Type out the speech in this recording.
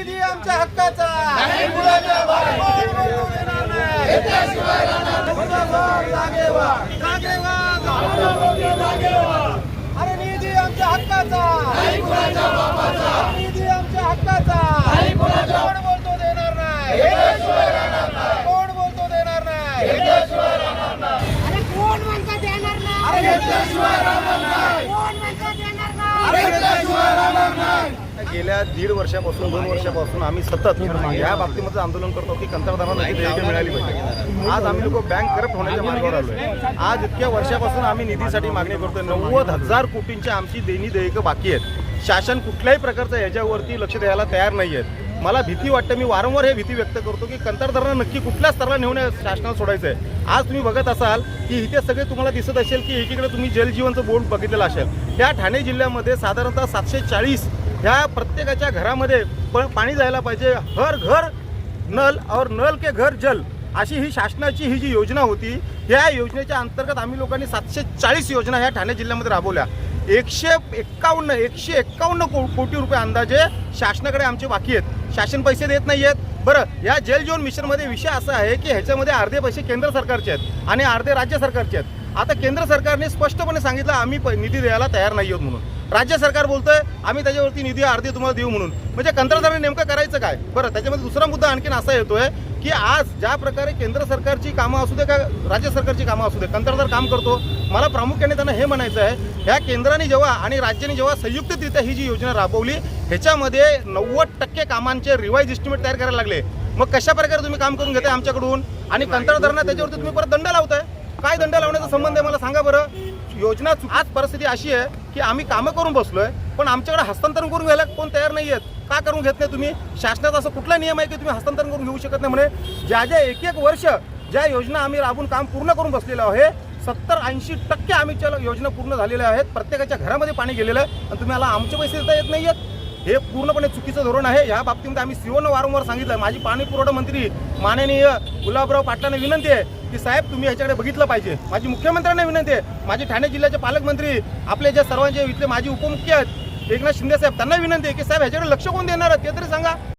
निधी आमच्या हक्काचा. अरे निधी आमच्या हक्काचा. निधी आमच्या हक्काचा. कोण बोलतो देणार नाही? कोण बोलतो देणार नाही? अरे कोण म्हणता देणार नाही अरे घेतल्याशिवाय राहणार नाही. कोण म्हणता देणार नाही अरे घेतल्याशिवाय राहणार नाही गेल्या दीड वर्षापासून दोन वर्षापासून आम्ही सतत या बाबतीमध्ये आंदोलन करतो की कंत्राटदारांना ही देयके मिळाली पाहिजे. आज आम्ही लोक बँक करप्ट होण्याच्या मार्गावर आलोय. आज इतक्या वर्षापासून आम्ही निधीसाठी मागणी करतोय. नव्वद हजार कोटींची आमची देणी देयकं बाकी आहेत. शासन कुठल्याही प्रकारचं याच्यावरती लक्ष द्यायला तयार नाही आहेत. मला भीती वाटते मी वारंवार हे भीती व्यक्त करतो की कंत्राटदारांना नक्की कुठल्या स्तराला नेऊन शासनाला सोडायचं आहे आज तुम्ही बघत असाल की इथे सगळे तुम्हाला दिसत असेल की एकीकडे तुम्ही जलजीवनचं बोर्ड बघितलेलं असेल. त्या ठाणे जिल्ह्यामध्ये साधारणतः सातशे चाळीस ह्या प्रत्येकाच्या घरामध्ये पण पाणी जायला पाहिजे. हर घर नल और नल के घर जल अशी ही शासनाची ही जी योजना होती ह्या योजनेच्या अंतर्गत आम्ही लोकांनी सातशे चाळीस योजना ह्या ठाणे जिल्ह्यामध्ये राबवल्या. एकशे एक्कावन्न एकशे एक्कावन्न को कोटी रुपये अंदाजे शासनाकडे आमचे बाकी आहेत. शासन पैसे देत नाही आहेत बरं या जल जीवन मिशनमध्ये विषय असा आहे की ह्याच्यामध्ये अर्धे पैसे केंद्र सरकारचे आहेत आणि अर्धे राज्य सरकारचे आहेत. आता केंद्र सरकारने स्पष्टपणे सांगितलं आम्ही निधी द्यायला तयार नाही आहोत म्हणून. राज्य सरकार बोलतंय आम्ही त्याच्यावरती निधी अर्धी तुम्हाला देऊ म्हणून. म्हणजे कंत्राटदाराने नेमकं करायचं काय? बरं त्याच्यामध्ये दुसरा मुद्दा आणखीन असा येतोय की आज ज्या प्रकारे केंद्र सरकारची कामं असू दे का राज्य सरकारची कामं असू दे कंत्राटदार काम करतो मला प्रामुख्याने त्यांना हे म्हणायचं आहे ह्या केंद्राने जेव्हा आणि राज्याने जेव्हा संयुक्तरित्या ही जी योजना राबवली ह्याच्यामध्ये नव्वद टक्के कामांचे रिवाईज एस्टिमेट तयार करायला लागले. मग कशा प्रकारे तुम्ही काम करून घेताय आमच्याकडून? आणि कंत्राटदारांना त्याच्यावरती तुम्ही परत दंड लावताय? काय दंड लावण्याचा संबंध आहे मला सांगा बरं. योजना आज परिस्थिती अशी आहे की आम्ही कामं करून बसलोय पण आमच्याकडे हस्तांतरण करून घ्यायला कोण तयार नाही आहेत. का करून घेत नाही तुम्ही? शासनाचा असं कुठला नियम आहे की तुम्ही हस्तांतरण करून घेऊ शकत नाही म्हणे? ज्या ज्या एक एक वर्ष ज्या योजना आम्ही राबून काम पूर्ण करून बसलेलो आहे सत्तर ऐंशी टक्के आम्ही त्या योजना पूर्ण झालेल्या आहेत प्रत्येकाच्या घरामध्ये पाणी गेलेलं आहे आणि तुम्ही मला आमचे पैसे देता येत नाही आहेत. हे पूर्णपणे चुकीचं धोरण आहे. या बाबतीमध्ये आम्ही सीओनं वारंवार सांगितलं. माझी पाणी पुरवठा मंत्री माननीय गुलाबराव पाटलांना विनंती आहे की साहेब तुम्ही ह्याच्याकडे बघितलं पाहिजे. माझी मुख्यमंत्र्यांना विनंती आहे. माझे ठाणे जिल्ह्याचे पालकमंत्री आपले जे सर्वांचे इथले माजी उपमुख्य आहेत एकनाथ शिंदे साहेब त्यांना विनंती आहे की साहेब ह्याच्याकडे लक्ष कोण देणार ते तरी सांगा.